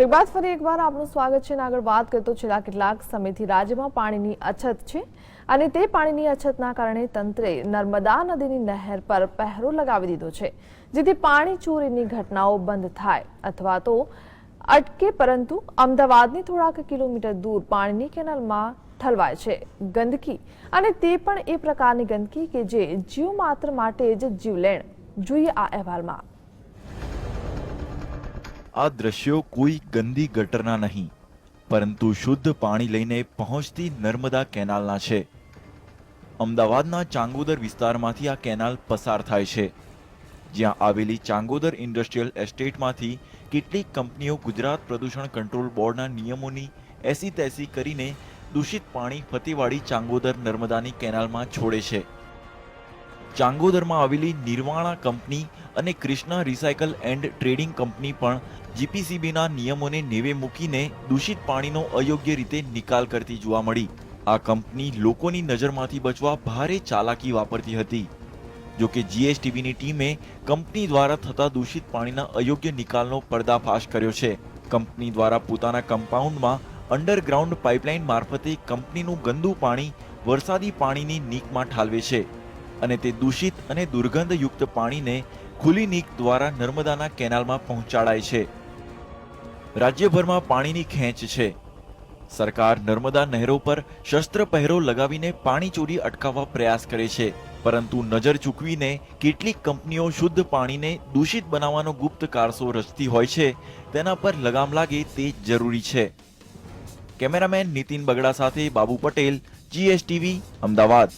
Break ફરી એકવાર, આપનું સ્વાગત છે અને આગળ વાત કરીએ તો છેલ્લા કેટલાક સમયથી રાજ્યમાં પાણીની અછત છે અને તે પાણીની અછતના કારણે તંત્રે નર્મદા નદીની નહેર પર પહેરો લગાવી દીધો છે, જેથી પાણી ચોરીની ઘટનાઓ બંધ થાય અથવા તો અટકે, પરંતુ અમદાવાદની થોડાક કિલોમીટર દૂર પાણીની કેનાલમાં ઠલવાય છે ગંદકી અને તે પણ એ પ્રકારની ગંદકી કે જે જીવ માત્ર માટે જ જીવલેણ, જોઈએ આ અહેવાલમાં. આ દ્રશ્યો કોઈ ગંદી ગટરના નહીં, પરંતુ શુદ્ધ પાણી લઈને પહોંચતી નર્મદા કેનાલના છે. અમદાવાદના ચાંગોદર વિસ્તારમાંથી આ કેનાલ પસાર થાય છે. જ્યાં આવેલી ચાંગોદર ઇન્ડસ્ટ્રીયલ એસ્ટેટમાંથી કેટલીક કંપનીઓ ગુજરાત પ્રદૂષણ કંટ્રોલ બોર્ડના નિયમોની એસી તેસી કરીને દૂષિત પાણી ફતેવાડી ચાંગોદર નર્મદાની કેનાલમાં છોડે છે. ચાંગોદરમાં આવેલી નિર્વાણા કંપની અને Krishna recycle and trading company પણ જીપીસીબીના નિયમોને નેવે મૂકીને દૂષિત પાણીનો અયોગ્ય રીતે નિકાલ કરતી જોવા મળી. આ કંપની લોકોની નજરમાંથી બચવા ભારે ચાલાકી વાપરતી હતી. જો કે જીએસટીબીની ટીમે કંપની દ્વારા થતા દૂષિત પાણીના અયોગ્ય નિકાલનો પર્દાફાશ કર્યો છે. કંપની દ્વારા પોતાના કમ્પાઉન્ડમાં અંડરગ્રાઉન્ડ પાઇપલાઇન મારફતે કંપનીનું ગંદુ પાણી વરસાદી પાણીની નીકમાં ઠાલવે છે. અને તે દૂષિત અને દુર્ગંધયુક્ત પાણીને ખુલ્લી નીક દ્વારા નર્મદાના કેનાલમાં પહોંચાડાય છે. રાજ્યભરમાં પાણીની ખેંચ છે. સરકાર નર્મદા નહેરો પર શસ્ત્ર પહેરો લગાવીને પાણી ચોરી અટકાવવા પ્રયાસ કરે છે, પરંતુ નજર ચૂકવીને કેટલીક કંપનીઓ શુદ્ધ પાણીને દૂષિત બનાવવાનો ગુપ્ત કારસો રચતી હોય છે, તેના પર લગામ લાગે તે જરૂરી છે. કેમેરામેન નીતિન બગડા સાથે બાબુ પટેલ, જીએસટીવી, અમદાવાદ.